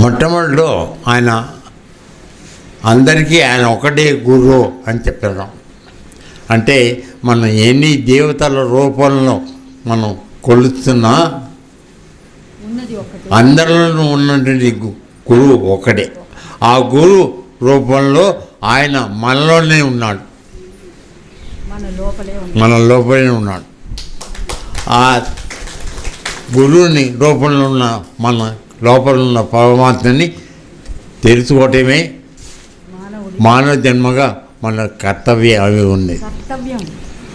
మొట్టమొదటిలో ఆయన అందరికీ ఆయన ఒకటే గురువు అని చెప్పారు అంటే మనం ఎన్ని దేవతల రూపంలో మనం కొలుస్తున్నా ఉన్నది ఒకటి. అందరిలో ఉన్నటువంటి గురువు ఒకడే ఆ గురువు రూపంలో ఆయన మనలోనే ఉన్నాడు. మన లోపలే ఉన్నాడు. ఆ గురువుని రూపంలో ఉన్న మన లోపల ఉన్న పరమాత్మని తెలుసుకోవటమే మానవ జన్మగా మన కర్తవ్యం అవి ఉంది.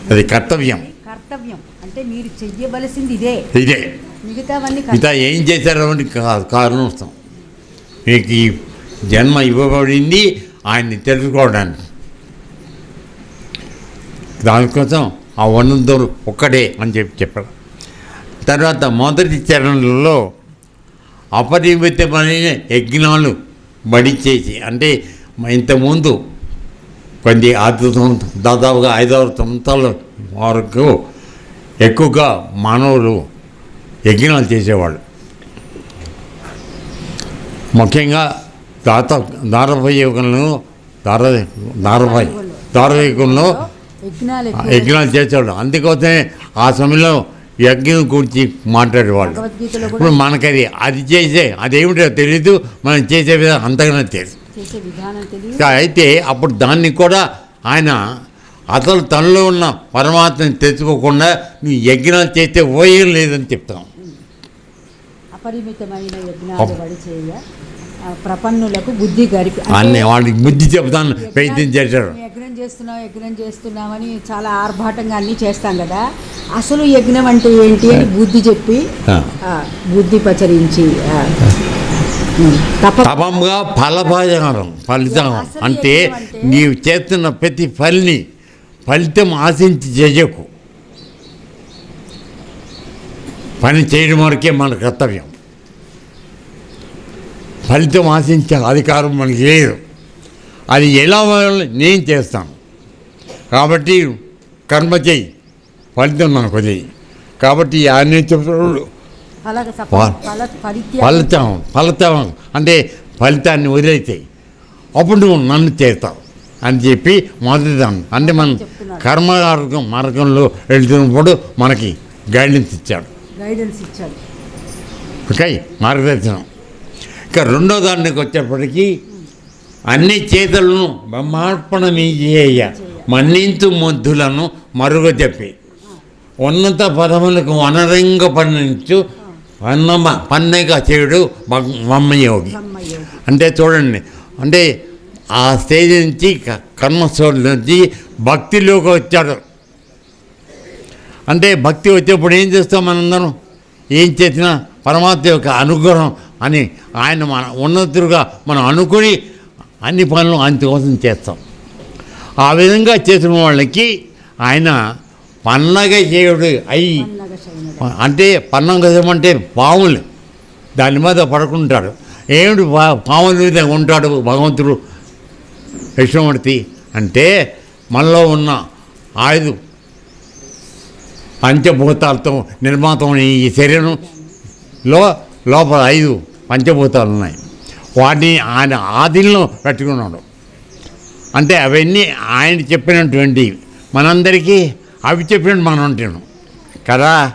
అది కర్తవ్యం. కర్తవ్యం. అంటే మీరు చెయ్యవలసింది ఇదే. మిగతా ఏం చేశారో కారణం వస్తాం. మీకు ఈ జన్మ ఇవ్వబడింది ఆయన్ని తెలుసుకోవడానికి. దానికోసం ఆ వనందరు ఒక్కడే అని చెప్పి చెప్పారు తర్వాత మొదటి చరణంలో అపరిమితమైన యజ్ఞాలు బడిచేసి అంటే ఇంతకుముందు కొన్ని అద్భుతం దాదాపుగా ఐదారు సంవత్సరాల వరకు ఎక్కువగా మానవులు యజ్ఞాలు చేసేవాళ్ళు ముఖ్యంగా దాత దారపయోగంలో దార దారపై ఎక్కువ. యజ్ఞాలు చేసేవాళ్ళు అందుకోసమే ఆ సమయంలో యజ్ఞం గురించి మాట్లాడేవాళ్ళు ఇప్పుడు మనకది అది చేసే అదేమిటో తెలీదు మనం చేసే విధానం అంతగానే తెలియదు అయితే అప్పుడు దాన్ని కూడా ఆయన అసలు తనలో ఉన్న పరమాత్మని తెలుసుకోకుండా నువ్వు యజ్ఞాలు చేస్తే ఓయం లేదని చెప్తాం. అపరిమితమైన యజ్ఞాలు ప్రపన్నులకు బుద్ధి గరిపి అన్నీ వాళ్ళకి బుద్ధి చెప్తాను ప్రయత్నం చేశారు. యజ్ఞం- చేస్తున్నాం యజ్ఞం చేస్తున్నామని చాలా ఆర్భాటంగా అన్నీ చేస్తాం కదా. అసలు యజ్ఞం అంటే ఏంటి అని బుద్ధి చెప్పి బుద్ధి పచరించి తపంగా ఫలభాజనం ఫలితం. అంటే నీవు చేస్తున్న ప్రతి పనిని ఫలితం ఆశించి చేయకు. పని చేయడం వరకే మన కర్తవ్యం. ఫలితం ఆశించే అధికారం మనకి లేదు. అది ఎలా నేను చేస్తాను. కాబట్టి కర్మ చేయి ఫలితం నాకు వదిలేయి కాబట్టి ఆయన చెప్తున్నాడు? ఫలితం ఫలితం. అంటే ఫలితాన్ని వదిలేతాయి అప్పుడు నువ్వు నన్ను చేస్తావు అని చెప్పి మొదటిదాన్ని అంటే మనం. కర్మ మార్గం మార్గంలో వెళ్తున్నప్పుడు మనకి గైడెన్స్ ఇచ్చాడు. గైడెన్స్ ఇచ్చాడు. ఓకే? మార్గదర్శనం. ఇక రెండో దానికి వచ్చేప్పటికీ అన్ని చేతులను బ్రహ్మార్పణ మీ చేయ మన్నించు ముద్దులను మరుగ చెప్పి ఉన్నత పదములకు వనరంగ పన్నించు పన్నమ పన్నెగ చేయుడు మమ్మయోగి అంటే చూడండి అంటే ఆ స్టేజ్ నుంచి క- కర్మస్థోడి నుంచి భక్తిలోకి వచ్చాడు. అంటే భక్తి వచ్చేప్పుడు ఏం చేస్తాం మనందరం? ఏం చేసినా పరమాత్మ యొక్క అనుగ్రహం అని ఆయన మన ఉన్నతులుగా మనం అనుకుని అన్ని పనులు ఆయన కోసం చేస్తాం. ఆ విధంగా చేసిన వాళ్ళకి ఆయన పన్నగ చేయుడు అయి పన్నగ శయనుడు. అంటే పన్నం అంటే పాములు. దాని మీద పడుకుంటాడు. ఏమిటి పా పాముల మీద ఉంటాడు భగవంతుడు విష్ణుమూర్తి అంటే మనలో ఉన్న ఆయుధ పంచభూతాలతో నిర్మాతమైన ఈ శరీరంలో లోపల ఐదు పంచభూతాలు ఉన్నాయి వాటిని ఆయన ఆదిలో పెట్టుకున్నాడు. అంటే అవన్నీ ఆయన చెప్పినటువంటి మనందరికీ అవి చెప్పినట్టు మనం ఉంటాను కదా?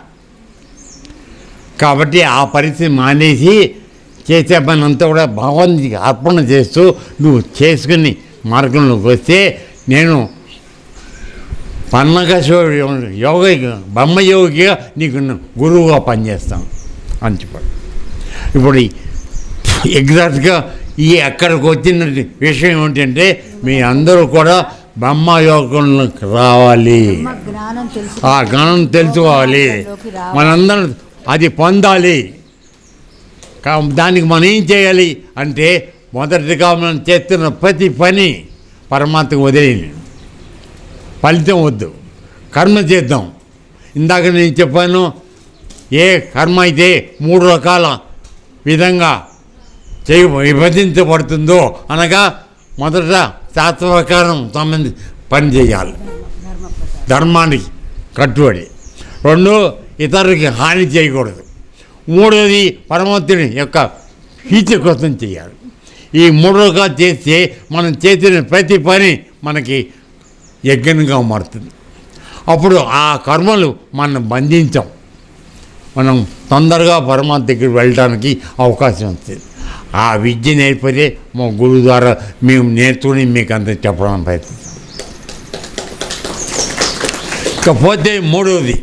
కాబట్టి ఆ పరిస్థితి మానేసి చేసే పని అంతా కూడా భగవంతుడికి అర్పణ చేస్తూ నువ్వు చేసుకుని మార్గంలోకి వస్తే నేను పన్నక యోగ బ్రహ్మయోగిగా నీకు గురువుగా పనిచేస్తాను. అని చెప్పాడు. ఇప్పుడు ఎగ్జాక్ట్గా ఈ అక్కడికి వచ్చిన విషయం ఏంటంటే మీ అందరూ కూడా బ్రహ్మయోగంలోకి రావాలి. బ్రహ్మ జ్ఞానం తెలుసు. ఆ జ్ఞానం తెలుసుకోవాలి. మనందరం అది పొందాలి. కా దానికి మనం ఏం చేయాలి అంటే మొదటిగా మనం చేస్తున్న ప్రతి పని పరమాత్మకు వదిలేయండి ఫలితం వద్దు. కర్మ చేద్దాం. ఇందాక నేను చెప్పాను ఏ కర్మ అయితే మూడు రకాల విధంగా చేయ విభజించబడుతుందో అనగా మొదట శాస్త్ర ప్రకారం సంబంధించి పని చేయాలి. ధర్మానికి కట్టుబడి. రెండు ఇతరులకి హాని చేయకూడదు. మూడోది పరమాత్ముని యొక్క కీర్తి కోసం చేయాలి. ఈ మూడోగా చేస్తే మనం చేసిన ప్రతి పని మనకి యజ్ఞంగా మారుతుంది. అప్పుడు ఆ కర్మలు మనం బంధించాం. మనం తొందరగా పరమాత్మ దగ్గరికి వెళ్ళడానికి అవకాశం వస్తుంది ఆ విద్య నేర్పితే మా గురువు ద్వారా మేము నేర్చుకుని మీకు అంత చెప్పడం ప్రయత్నిస్తాం. ఇకపోతే మూడవది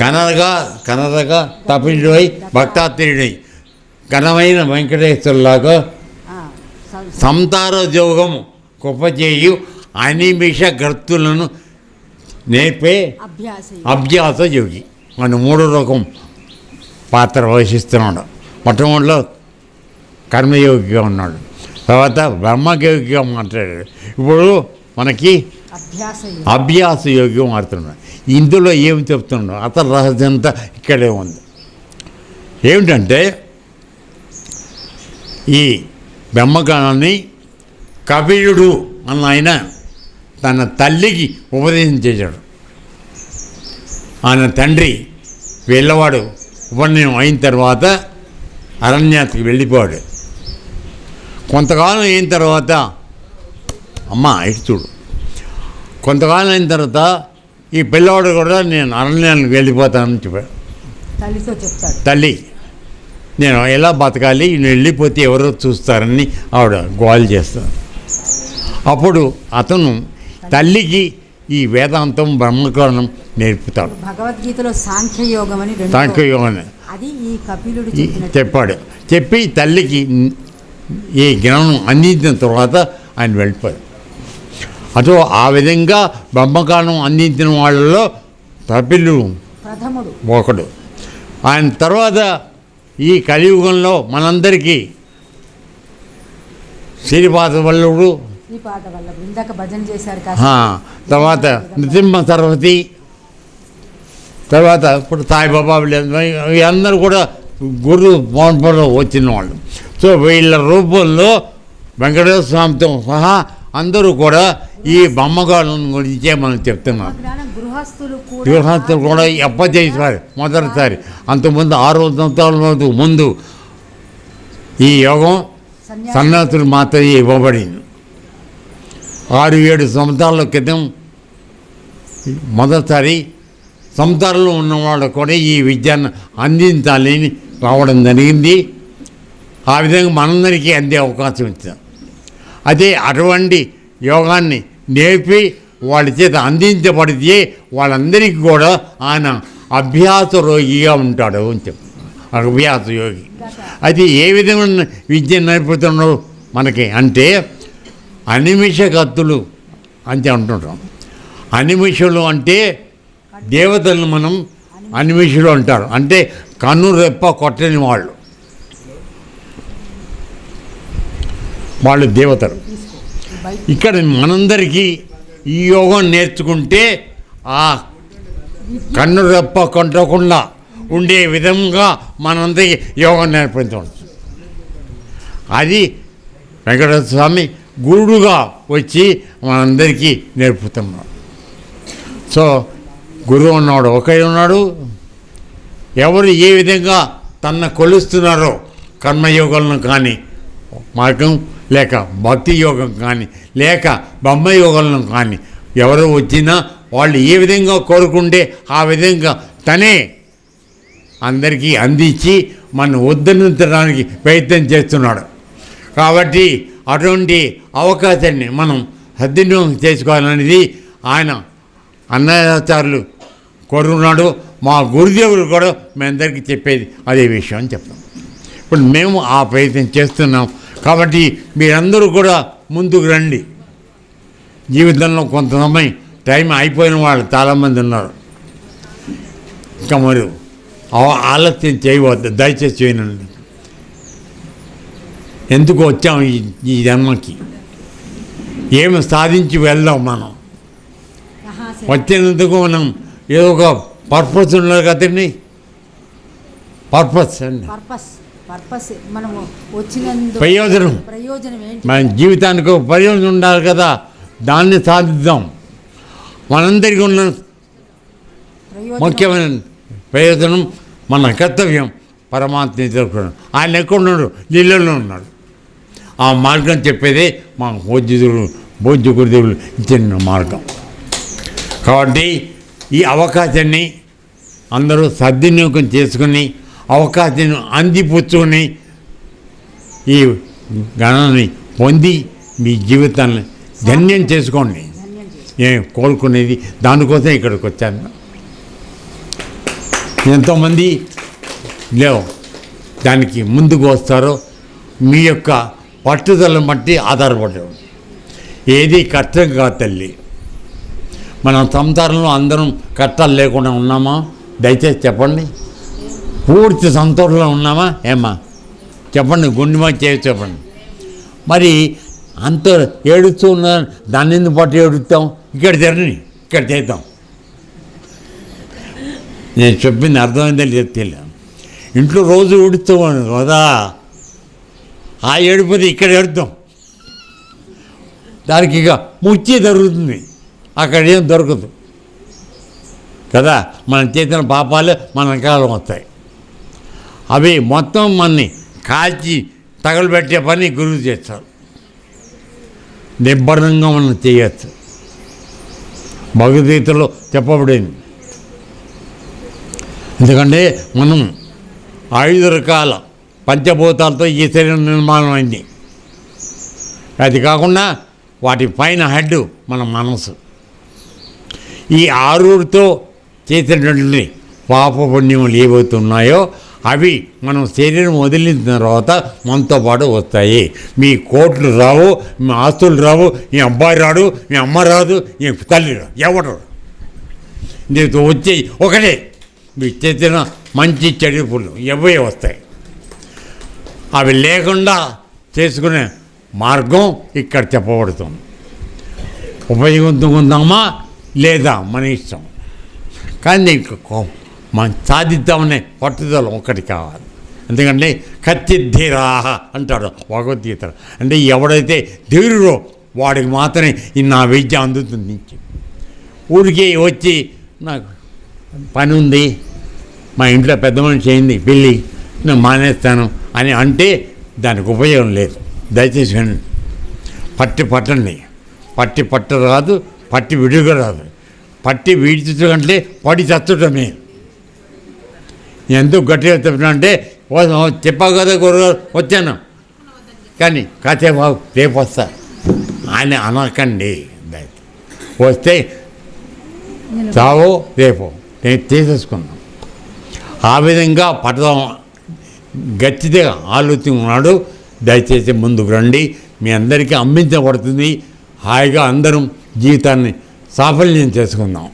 కనరగా కనరగా తపిడుడై భక్తాత్రియుడై ఘనమైన వెంకటేశ్వరులాగా సంతారోద్యోగము గొప్పచేయు అనిమిష గర్తులను నేర్పే అభ్యాస యోగి. మన మూడో రకం పాత్ర వహిస్తున్నాడు మొట్టమొదటిలో కర్మయోగిగా ఉన్నాడు. తర్వాత బ్రహ్మయోగిగా మాట్లాడాడు. ఇప్పుడు మనకి అభ్యాస అభ్యాస యోగి మారుతున్నాడు. ఇందులో ఏమి చెప్తున్నాడు? అతని రహస్యం అంతా ఇక్కడే ఉంది. ఏమిటంటే ఈ బ్రహ్మగానాన్ని కపిలుడు అన్న ఆయన తన తల్లికి ఉపదేశం చేశాడు. ఆయన తండ్రి వెళ్ళవాడు. ఉపనయనం అయిన తర్వాత అరణ్యానికి వెళ్ళిపోయాడు. కొంతకాలం అయిన తర్వాత అమ్మ ఇటు చూడు. కొంతకాలం అయిన తర్వాత ఈ పిల్లవాడు కూడా నేను అరణ్యానికి వెళ్ళిపోతానని చెప్పాడు. తల్లితో చెప్తాడు. తల్లి నేను ఎలా బతకాలి? నేను వెళ్ళిపోతే ఎవరో చూస్తారని ఆవిడ గోల్ చేస్తాను అప్పుడు అతను తల్లికి ఈ వేదాంతం బ్రహ్మకరణం నేర్పుతాడు. భగవద్గీతలో సాంఖ్యయోగం అని సాంఖ్యయోగం అది ఈ కపిలుడు చెప్పాడు. చెప్పి తల్లికి ఈ జ్ఞానం అందించిన తర్వాత ఆయన వెళ్ళిపోయాడు. అటు ఆ విధంగా బ్రహ్మకాండం అందించిన వాళ్ళలో ప్రథముడు. ఒకడు. ఆయన తర్వాత ఈ కలియుగంలో మనందరికీ శ్రీపాద వల్లుడు తర్వాత నృసింహ సరస్వతి తర్వాత ఇప్పుడు సాయిబాబా వీళ్ళందరూ అందరూ కూడా గురు పౌర్ణమిలో వచ్చిన వాళ్ళు. సో వీళ్ళ రూపంలో వెంకటేశ్వర స్వామితో సహా అందరూ కూడా ఈ బొమ్మగాళ్ళ గురించే మనం చెప్తున్నాం. గృహస్థులు కూడా గృహస్థులు కూడా ఎప్ప చేసేవారు మొదటిసారి అంతకుముందు ఆరు సంవత్సరాల ముందు ఈ యోగం సన్యాసి సన్యాసులు మాత్రమే ఇవ్వబడింది. ఆరు ఏడు సంవత్సరాల క్రితం మొదటిసారి సంసారంలో ఉన్నవాళ్ళు కూడా ఈ విద్యను అందించాలని రావడం జరిగింది. ఆ విధంగా మనందరికీ అందే అవకాశం ఇచ్చాం అదే అటువంటి యోగాన్ని నేర్పి వాళ్ళ చేత అందించబడితే వాళ్ళందరికీ కూడా ఆయన అభ్యాస రోగిగా ఉంటాడు అని చెప్పి. అభ్యాస యోగి. అది ఏ విధమైన విద్య నేర్పుతున్నాడు మనకి అంటే అనిమిష కత్తులు అంతే అంటుంటాం. అనిమిషులు అంటే దేవతలను మనం అనిమిషులు అంటారు. అంటే కన్ను రెప్ప కొట్టని వాళ్ళు. వాళ్ళు దేవతలు. ఇక్కడ మనందరికీ ఈ యోగం నేర్చుకుంటే ఆ కన్ను రెప్ప కొట్టకుండా ఉండే విధంగా మనందరికీ యోగం నేర్పించవచ్చు. అది వెంకటేశ్వర స్వామి గురుడుగా వచ్చి మనందరికీ నేర్పుతున్నాడు సో గురువు ఉన్నాడు ఒకే ఉన్నాడు. ఎవరు ఏ విధంగా తన కొలుస్తున్నారో కర్మయోగాలను కానీ మార్గం లేక భక్తి యోగం కానీ లేక బ్రహ్మయోగాలను కానీ ఎవరు వచ్చినా వాళ్ళు ఏ విధంగా కోరుకుంటే ఆ విధంగా తనే అందరికీ అందించి మన ఉద్ధరించడానికి ప్రయత్నం చేస్తున్నాడు. కాబట్టి అటువంటి అవకాశాన్ని మనం సద్వినియోగం చేసుకోవాలనేది ఆయన అన్నదాచారులు కోరుకున్నాడు మా గురుదేవులు కూడా మీ అందరికీ చెప్పేది అదే విషయం అని చెప్తాం. ఇప్పుడు మేము ఆ ప్రయత్నం చేస్తున్నాం. కాబట్టి మీరందరూ కూడా ముందుకు రండి. జీవితంలో కొంత సమయం టైం అయిపోయిన వాళ్ళు చాలామంది ఉన్నారు. ఇంకా మరి ఆలస్యం చేయవద్దు. దయచేసి చేయనండి ఎందుకు వచ్చాం ఈ ఈ జన్మకి? ఏమి సాధించి వెళ్దాం మనం? వచ్చినందుకు మనం ఏదో ఒక పర్పస్ ఉన్నది కదండి పర్పస్ అండి ప్రయోజనం. మన జీవితానికి ఒక ప్రయోజనం ఉండాలి కదా? దాన్ని సాధిద్దాం. మనందరికీ ఉన్న ముఖ్యమైన ప్రయోజనం మన కర్తవ్యం పరమాత్మ ఎదుర్కొన్నాడు ఆయన ఎక్కడున్నాడు నీళ్ళలో ఉన్నాడు. ఆ మార్గం చెప్పేదే మా భోజ్యుడు బోధ్య గురుదేవులు ఇచ్చిన మార్గం. కాబట్టి ఈ అవకాశాన్ని అందరూ సద్వినియోగం చేసుకుని అవకాశాన్ని అందిపుచ్చుకొని ఈ గణాన్ని పొంది మీ జీవితాన్ని ధన్యం చేసుకోండి. నేను కోరుకునేది దానికోసం ఇక్కడికి వచ్చాను. ఎంతోమంది లేవు. దానికి ముందుకు వస్తారో మీ యొక్క పట్టుదలను బట్టి ఆధారపడి ఏది కష్టం కాదు తల్లి. మన సంసారంలో అందరం కష్టాలు లేకుండా ఉన్నామా? దయచేసి చెప్పండి. పూర్తి సంతోషంలో ఉన్నామా? ఏమ్మా? చెప్పండి గుండెమా చేసి చెప్పండి. మరి అంత ఏడుస్తూ ఉన్న దాన్ని ఎందుకు పట్టు ఏడుస్తాం? ఇక్కడ జరని ఇక్కడ చేద్దాం. నేను చెప్పింది అర్థమైందని చెప్తే ఇంట్లో రోజు ఉడుతూ ఉన్నాను కదా. ఆ ఏడుపుది ఇక్కడ ఏడుద్దాం. దానికి ఇక ముచ్చి దొరుకుతుంది. అక్కడ ఏం దొరకదు. కదా? మనం చేసిన పాపాలు మన కాలం వస్తాయి. అవి మొత్తం మనని కాల్చి తగలబెట్టే పని గురువు చేస్తారు నిబ్బరంగా మనం చేయొచ్చు. భగవద్గీతలో చెప్పబడింది. ఎందుకంటే మనం ఐదు రకాల పంచభూతాలతో ఈ శరీరం నిర్మాణం అయింది. అది కాకుండా వాటి పైన హెడ్ మన మనసు. ఈ ఆరుతో చేసినటువంటి పాప పుణ్యములు ఏవైతే ఉన్నాయో అవి మనం శరీరం వదిలిన తర్వాత మనతో పాటు వస్తాయి. మీ కోట్లు రావు మీ ఆస్తులు రావు మీ అబ్బాయి రాడు మీ అమ్మ రాదు మీ తల్లి రాదు ఎవడు రాడు. నీతో వచ్చే ఒకటే. మీకు చేసిన మంచి చెడు పుళ్ళు ఎవే వస్తాయి. అవి లేకుండా చేసుకునే మార్గం ఇక్కడ చెప్పబడుతుంది. ఉపయోగించుకుందామా లేదా మన ఇష్టం. కానీ కో- మనం సాధిద్దామనే పట్టుదల ఒకటి కావాలి. ఎందుకంటే కత్తిధీరాహ అంటాడు భగవద్గీత అంటే ఎవడైతే ధీరుడో వాడికి మాత్రమే ఈ నా విద్య అందుతుంది నుంచి ఊరికి వచ్చి నాకు పని ఉంది మా ఇంట్లో పెద్ద మనిషి అయింది పెళ్ళి నేను మానేస్తాను అని అంటే దానికి ఉపయోగం లేదు. దయచేసి వినండి. పట్టి పట్టండి. పట్టి పట్ట రాదు పట్టి విడుగా రాదు. పట్టి వీడ్చడం అంటే పడి చచ్చటమే. ఎందుకు గట్టిగా చెప్పినా అంటే చెప్పావు కదా గురుగారు వచ్చాను. కానీ కాసేపు ఆగు, రేపు వస్తా అని అనకండి వస్తే చావో రేపు. నేను తీసేసుకున్నాను ఆ విధంగా పడదాము గట్టిగా ఆలోచిస్తున్నాడు. దయచేసి ముందుకు రండి. మీ అందరికీ అమ్మించబడుతుంది హాయిగా అందరం జీవితాన్ని సాఫల్యం చేసుకుందాం.